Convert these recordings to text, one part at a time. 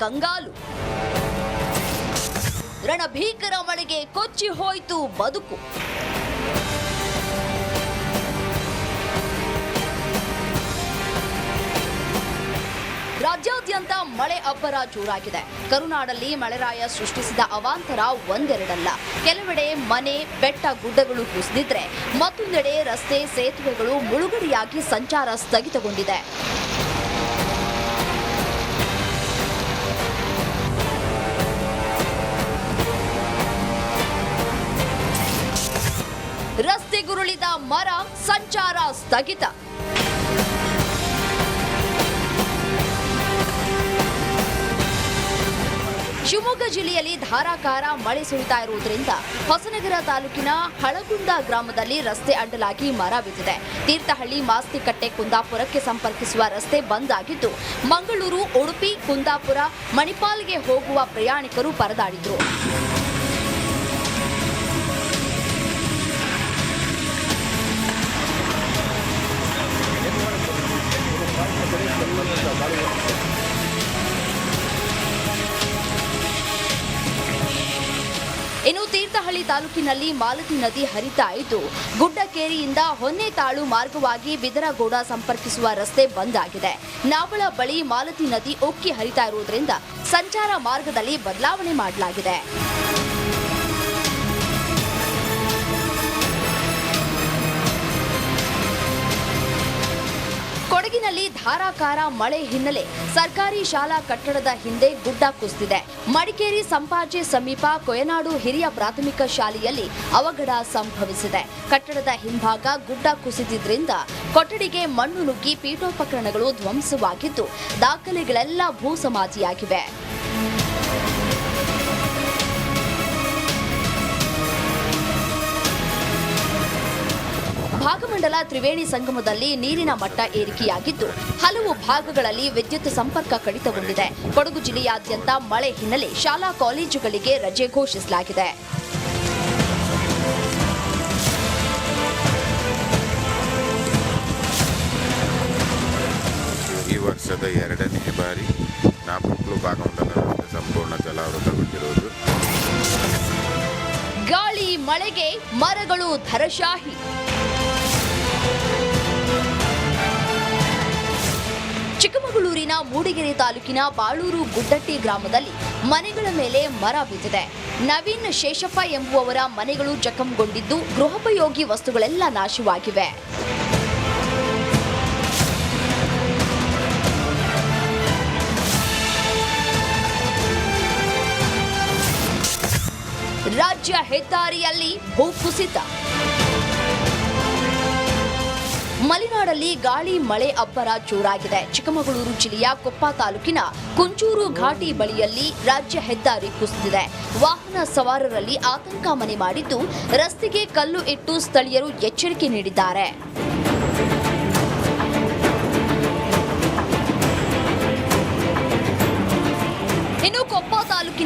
ಕಂಗಾಲು. ರಣಭೀಕರ ಮಳೆಗೆ ಕೊಚ್ಚಿ ಹೋಯಿತು ಬದುಕು. ರಾಜ್ಯಾದ್ಯಂತ ಮಳೆ ಅಬ್ಬರ ಜೋರಾಗಿದೆ. ಕರುನಾಡಲ್ಲಿ ಮಳೆರಾಯ ಸೃಷ್ಟಿಸಿದ ಅವಾಂತರ ಒಂದೆರಡಲ್ಲ. ಕೆಲವೆಡೆ ಮನೆ, ಬೆಟ್ಟ ಗುಡ್ಡಗಳು ಕುಸಿದಿದ್ರೆ ಮತ್ತೊಂದೆಡೆ ರಸ್ತೆ, ಸೇತುವೆಗಳು ಮುಳುಗಡೆಯಾಗಿ ಸಂಚಾರ ಸ್ಥಗಿತಗೊಂಡಿದೆ. ರಸ್ತೆಗುರುಳಿದ ಮರ ಸಂಚಾರ ಸ್ಥಗಿತ. ಶಿವಮೊಗ್ಗ ಜಿಲ್ಲೆಯಲ್ಲಿ ಧಾರಾಕಾರ ಮಳೆ ಸುರಿತಾ ಇರುವುದರಿಂದ ಹೊಸನಗರ ತಾಲೂಕಿನ ಹಳಗುಂದ ಗ್ರಾಮದಲ್ಲಿ ರಸ್ತೆ ಅಡ್ಡಲಾಗಿ ಮರ ಬಿದ್ದಿದೆ. ತೀರ್ಥಹಳ್ಳಿ ಮಾಸ್ತಿಕಟ್ಟೆ ಕುಂದಾಪುರಕ್ಕೆ ಸಂಪರ್ಕಿಸುವ ರಸ್ತೆ ಬಂದ್ ಆಗಿದ್ದು, ಮಂಗಳೂರು, ಉಡುಪಿ, ಕುಂದಾಪುರ, ಮಣಿಪಾಲ್ಗೆ ಹೋಗುವ ಪ್ರಯಾಣಿಕರು ಪರದಾಡಿದ್ರು. ತಾಲೂಕಿನಲ್ಲಿ ಮಾಲತಿ ನದಿ ಹರಿತಾ ಇದ್ದು, ಗುಡ್ಡಕೇರಿಯಿಂದ ಹೊನ್ನೆತಾಳು ಮಾರ್ಗವಾಗಿ ಬಿದರಗೋಡ ಸಂಪರ್ಕಿಸುವ ರಸ್ತೆ ಬಂದ್ ಆಗಿದೆ. ನಾವಳ ಬಳಿ ಮಾಲತಿ ನದಿ ಉಕ್ಕಿ ಹರಿತಾ ಇರುವುದರಿಂದ ಸಂಚಾರ ಮಾರ್ಗದಲ್ಲಿ ಬದಲಾವಣೆ ಮಾಡಲಾಗಿದೆ. ಕೊಡಗಿನಲ್ಲಿ ಧಾರಾಕಾರ ಮಳೆ ಹಿನ್ನೆಲೆ ಸರ್ಕಾರಿ ಶಾಲಾ ಕಟ್ಟಡದ ಹಿಂದೆ ಗುಡ್ಡ ಕುಸಿದಿದೆ. ಮಡಿಕೇರಿ ಸಂಪಾಜೆ ಸಮೀಪ ಕೊಯನಾಡು ಹಿರಿಯ ಪ್ರಾಥಮಿಕ ಶಾಲೆಯಲ್ಲಿ ಅವಘಡ ಸಂಭವಿಸಿದೆ. ಕಟ್ಟಡದ ಹಿಂಭಾಗ ಗುಡ್ಡ ಕುಸಿದಿದ್ರಿಂದ ಕೊಠಡಿಗೆ ಮಣ್ಣು ನುಗ್ಗಿ ಪೀಠೋಪಕರಣಗಳು ಧ್ವಂಸವಾಗಿದ್ದು, ದಾಖಲೆಗಳೆಲ್ಲ ಭೂ ಭಾಗಮಂಡಲ ತ್ರಿವೇಣಿ ಸಂಗಮದಲ್ಲಿ ನೀರಿನ ಮಟ್ಟ ಏರಿಕೆಯಾಗಿದ್ದು ಹಲವು ಭಾಗಗಳಲ್ಲಿ ವಿದ್ಯುತ್ ಸಂಪರ್ಕ ಕಡಿತಗೊಂಡಿದೆ. ಕೊಡಗು ಜಿಲ್ಲೆಯಾದ್ಯಂತ ಮಳೆ ಹಿನ್ನೆಲೆ ಶಾಲಾ ಕಾಲೇಜುಗಳಿಗೆ ರಜೆ ಘೋಷಿಸಲಾಗಿದೆ. ಈ ವರ್ಷದ ಎರಡನೇ ಬಾರಿ ನಾಪುಕ್ಲು ಭಾಗಮಂಡಲ ಸಂಪೂರ್ಣ ಜಲಾವೃತಗೊಂಡಿರುವುದು. ಗಾಳಿ ಮಳೆಗೆ ಮರಗಳು ಧರಶಾಹಿ. ಮೂಡಿಗೆರೆ ತಾಲೂಕಿನ ಬಾಳೂರು ಗುಡ್ಡಟ್ಟಿ ಗ್ರಾಮದಲ್ಲಿ ಮನೆಗಳ ಮೇಲೆ ಮರ ಬಿದ್ದಿದೆ. ನವೀನ್ ಶೇಷಪ್ಪ ಎಂಬುವವರ ಮನೆಗಳು ಜಖಂಗೊಂಡಿದ್ದು ಗೃಹೋಪಯೋಗಿ ವಸ್ತುಗಳೆಲ್ಲ ನಾಶವಾಗಿವೆ. ರಾಜ್ಯ ಹೆದ್ದಾರಿಯಲ್ಲಿ ಭೂಕುಸಿತ. ಮಲೆನಾಡಲ್ಲಿ ಗಾಳಿ ಮಳೆ ಅಬ್ಬರ ಜೋರಾಗಿದೆ. ಚಿಕ್ಕಮಗಳೂರು ಜಿಲ್ಲೆಯ ಕೊಪ್ಪ ತಾಲೂಕಿನ ಕುಂಚೂರು ಘಾಟಿ ಬಳಿಯಲ್ಲಿ ರಾಜ್ಯ ಹೆದ್ದಾರಿ ಕುಸಿದಿದೆ. ವಾಹನ ಸವಾರರಲ್ಲಿ ಆತಂಕ ಮನೆ ಮಾಡಿದ್ದು ರಸ್ತೆಗೆ ಕಲ್ಲು ಇಟ್ಟು ಸ್ಥಳೀಯರು ಎಚ್ಚರಿಕೆ ನೀಡಿದ್ದಾರೆ.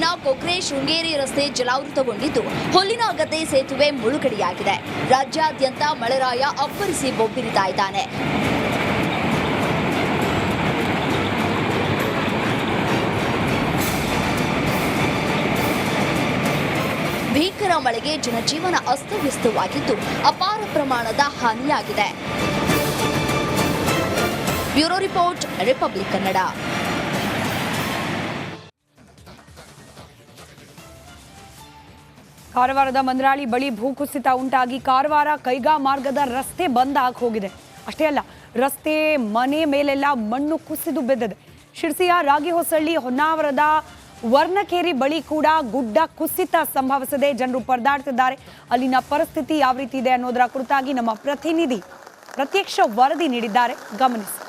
ತಾಲೂಕಿನ ಕೊಕ್ರೆ ಶೃಂಗೇರಿ ರಸ್ತೆ ಜಲಾವೃತಗೊಂಡಿದ್ದು ಹುಲ್ಲಿನಗದ್ದೆ ಸೇತುವೆ ಮುಳುಗಡೆಯಾಗಿದೆ. ರಾಜ್ಯಾದ್ಯಂತ ಮಳೆರಾಯ ಅಬ್ಬರಿಸಿ ಬೊಬ್ಬಿರಿತಾ ಇದ್ದಾನೆ. ಭೀಕರ ಮಳೆಗೆ ಜನಜೀವನ ಅಸ್ತವ್ಯಸ್ತವಾಗಿದ್ದು, ಅಪಾರ ಪ್ರಮಾಣದ ಹಾನಿಯಾಗಿದೆ. Bureau report, republic Kannada. ಕಾರವಾರದ ಮಂದ್ರಾಳಿ ಬಳಿ ಭೂಕುಸಿತ ಉಂಟಾಗಿ ಕಾರವಾರ ಕೈಗಾ ಮಾರ್ಗದ ರಸ್ತೆ ಬಂದ್ ಆಗಿ ಹೋಗಿದೆ ಅಷ್ಟೇ ಅಲ್ಲ, ರಸ್ತೆ ಮನೆ ಮೇಲೆಲ್ಲ ಮಣ್ಣು ಕುಸಿದು ಬಿದ್ದಿದೆ. ಶಿರ್ಸಿಯ ರಾಗಿಹೊಸಳ್ಳಿ ಹೊನ್ನಾವರದ ವರ್ಣಕೇರಿ ಬಳಿ ಕೂಡ ಗುಡ್ಡ ಕುಸಿತ ಸಂಭವಿಸಿದೆ ಜನರು ಪರದಾಡ್ತಿದ್ದಾರೆ. ಅಲ್ಲಿನ ಪರಿಸ್ಥಿತಿ ಯಾವ ರೀತಿ ಇದೆ ಅನ್ನೋದರ ಕುರಿತಾಗಿ ನಮ್ಮ ಪ್ರತಿನಿಧಿ ಪ್ರತ್ಯಕ್ಷ ವರದಿ ನೀಡಿದ್ದಾರೆ. ಗಮನಿಸಿ.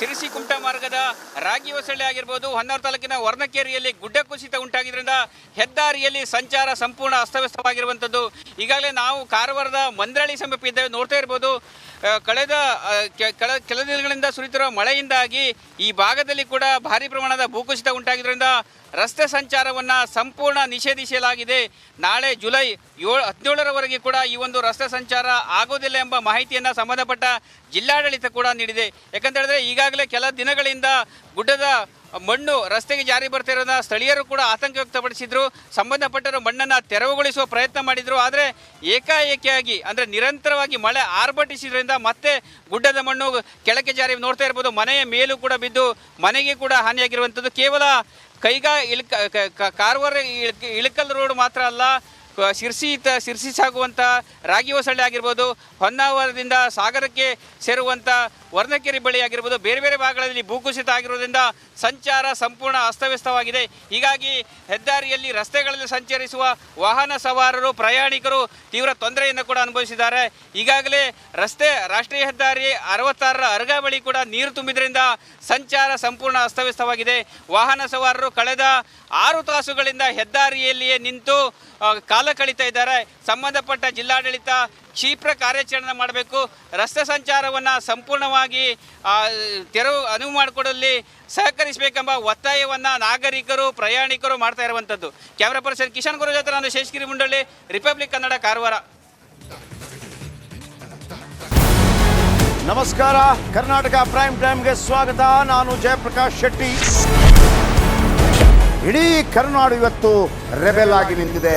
ಸಿರಿಸಿ ಕುಮಟಾ ಮಾರ್ಗದ ರಾಗಿ ಹೊಸಳ್ಳಿ ಆಗಿರ್ಬೋದು ಹೊನ್ನಾವರ ತಾಲೂಕಿನ ವರ್ಣಕೇರಿಯಲ್ಲಿ ಗುಡ್ಡ ಕುಸಿತ ಉಂಟಾಗಿದ್ದರಿಂದ ಹೆದ್ದಾರಿಯಲ್ಲಿ ಸಂಚಾರ ಸಂಪೂರ್ಣ ಅಸ್ತವ್ಯಸ್ತವಾಗಿರುವಂಥದ್ದು. ಈಗಾಗಲೇ ನಾವು ಕಾರವಾರದ ಮಂದ್ರಳ್ಳಿ ಸಮೀಪ ಇದ್ದೇವೆ, ನೋಡ್ತಾ ಇರ್ಬೋದು. ಕಳೆದ ಕೆಲ ಕೆಲ ದಿನಗಳಿಂದ ಸುರಿತಿರುವ ಮಳೆಯಿಂದಾಗಿ ಈ ಭಾಗದಲ್ಲಿ ಕೂಡ ಭಾರಿ ಪ್ರಮಾಣದ ಭೂಕುಸಿತ ಉಂಟಾಗಿದ್ದರಿಂದ ರಸ್ತೆ ಸಂಚಾರವನ್ನು ಸಂಪೂರ್ಣ ನಿಷೇಧಿಸಲಾಗಿದೆ. ನಾಳೆ ಜುಲೈ ಏಳು ಹದಿನೇಳರವರೆಗೆ ಕೂಡ ಈ ಒಂದು ರಸ್ತೆ ಸಂಚಾರ ಆಗೋದಿಲ್ಲ ಎಂಬ ಮಾಹಿತಿಯನ್ನು ಸಂಬಂಧಪಟ್ಟ ಜಿಲ್ಲಾಡಳಿತ ಕೂಡ ನೀಡಿದೆ. ಯಾಕಂತ ಹೇಳಿದ್ರೆ ಈಗಾಗಲೇ ಕೆಲ ದಿನಗಳಿಂದ ಗುಡ್ಡದ ಮಣ್ಣು ರಸ್ತೆಗೆ ಜಾರಿ ಬರ್ತಿರೋದನ್ನ ಸ್ಥಳೀಯರು ಕೂಡ ಆತಂಕ ವ್ಯಕ್ತಪಡಿಸಿದ್ರು. ಸಂಬಂಧಪಟ್ಟರು ಮಣ್ಣನ್ನು ತೆರವುಗೊಳಿಸುವ ಪ್ರಯತ್ನ ಮಾಡಿದ್ರು. ಆದರೆ ಏಕಾಏಕಿಯಾಗಿ, ಅಂದರೆ ನಿರಂತರವಾಗಿ ಮಳೆ ಆರ್ಭಟಿಸಿದ್ರಿಂದ ಮತ್ತೆ ಗುಡ್ಡದ ಮಣ್ಣು ಕೆಳಕ್ಕೆ ಜಾರಿ ನೋಡ್ತಾ ಇರ್ಬೋದು. ಮನೆಯ ಮೇಲೂ ಕೂಡ ಬಿದ್ದು ಮನೆಗೆ ಕೂಡ ಹಾನಿಯಾಗಿರುವಂಥದ್ದು. ಕೇವಲ ಕೈಗಾ ಇಳ್ಕ ಕಾರ್ವಾರ ಇಳಕಲ್ ರೋಡ್ ಮಾತ್ರ ಅಲ್ಲ ಶಿರ್ಸಿ ತ ಶಿರ್ಸಿ ಸಾಗುವಂಥ ರಾಗಿ ಹೊಸಳ್ಳಿ ಆಗಿರ್ಬೋದು ಹೊನ್ನಾವರದಿಂದ ಸಾಗರಕ್ಕೆ ಸೇರುವಂಥ ವರ್ಣಕೆರೆ ಬಳಿ ಆಗಿರ್ಬೋದು ಬೇರೆ ಬೇರೆ ಭಾಗಗಳಲ್ಲಿ ಭೂಕುಸಿತ ಆಗಿರೋದ್ರಿಂದ ಸಂಚಾರ ಸಂಪೂರ್ಣ ಅಸ್ತವ್ಯಸ್ತವಾಗಿದೆ. ಹೀಗಾಗಿ ಹೆದ್ದಾರಿಯಲ್ಲಿ ರಸ್ತೆಗಳಲ್ಲಿ ಸಂಚರಿಸುವ ವಾಹನ ಸವಾರರು ಪ್ರಯಾಣಿಕರು ತೀವ್ರ ತೊಂದರೆಯನ್ನು ಕೂಡ ಅನುಭವಿಸಿದ್ದಾರೆ. ಈಗಾಗಲೇ ರಸ್ತೆ ರಾಷ್ಟ್ರೀಯ ಹೆದ್ದಾರಿ ಅರವತ್ತಾರರ ಅರ್ಗ ಬಳಿ ಕೂಡ ನೀರು ತುಂಬಿದ್ರಿಂದ ಸಂಚಾರ ಸಂಪೂರ್ಣ ಅಸ್ತವ್ಯಸ್ತವಾಗಿದೆ. ವಾಹನ ಸವಾರರು ಕಳೆದ ಆರು ತಾಸುಗಳಿಂದ ಹೆದ್ದಾರಿಯಲ್ಲಿಯೇ ನಿಂತು ಆ, ಕಳೀತಾ ಇದ್ದಾರೆ. ಸಂಬಂಧಪಟ್ಟ ಜಿಲ್ಲಾಡಳಿತ ಕ್ಷಿಪ್ರ ಕಾರ್ಯಾಚರಣೆ ಮಾಡಬೇಕು. ರಸ್ತೆ ಸಂಚಾರವನ್ನು ಸಂಪೂರ್ಣವಾಗಿ ತೆರವು, ಅನುವು ಮಾಡಿಕೊಡಲಿ, ಸಹಕರಿಸಬೇಕೆಂಬ ಒತ್ತಾಯವನ್ನು ನಾಗರಿಕರು, ಪ್ರಯಾಣಿಕರು ಮಾಡ್ತಾ ಇರುವಂಥದ್ದು. ಕ್ಯಾಮ್ರಾ ಪರ್ಸನ್ ಕಿಶನ್ ಗುರು ಜೊತೆ ನಾನು ಶೇಷಗಿರಿ ಮುಂಡಳ್ಳಿ, ರಿಪಬ್ಲಿಕ್ ಕನ್ನಡ ಕಾರವಾರ. ನಮಸ್ಕಾರ, ಕರ್ನಾಟಕ ಪ್ರೈಮ್ ಟೈಮ್ಗೆ ಸ್ವಾಗತ. ನಾನು ಜಯಪ್ರಕಾಶ್ ಶೆಟ್ಟಿ. ಇಡೀ ಕರುನಾಡು ಇವತ್ತು ರೆಬೆಲ್ ಆಗಿ ನಿಂತಿದೆ.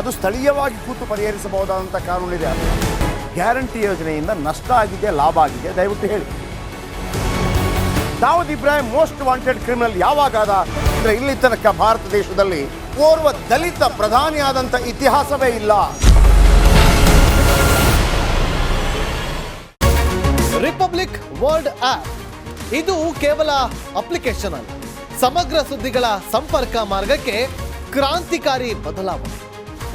ಅದು ಸ್ಥಳೀಯವಾಗಿ ಕೂತು ಪರಿಹರಿಸಬಹುದಾದಂಥ ಕಾನೂನಿದೆ. ಗ್ಯಾರಂಟಿ ಯೋಜನೆಯಿಂದ ನಷ್ಟ ಆಗಿದೆ, ಲಾಭ ಆಗಿದೆ, ದಯವಿಟ್ಟು ಹೇಳಿ. Dawood Ibrahim most wanted criminal ಯಾವಾಗಾದ ಅಂದರೆ ಇಲ್ಲಿ ತನಕ ಭಾರತ ದೇಶದಲ್ಲಿ ಓರ್ವ ದಲಿತ ಪ್ರಧಾನಿಯಾದಂಥ ಇತಿಹಾಸವೇ ಇಲ್ಲ. ರಿಪಬ್ಲಿಕ್ ವರ್ಲ್ಡ್ ಆಪ್ ಇದು ಕೇವಲ ಅಪ್ಲಿಕೇಶನ್ ಅಲ್ಲ, ಸಮಗ್ರ ಸುದ್ದಿಗಳ ಸಂಪರ್ಕ ಮಾರ್ಗಕ್ಕೆ ಕ್ರಾಂತಿಕಾರಿ ಬದಲಾವಣೆ.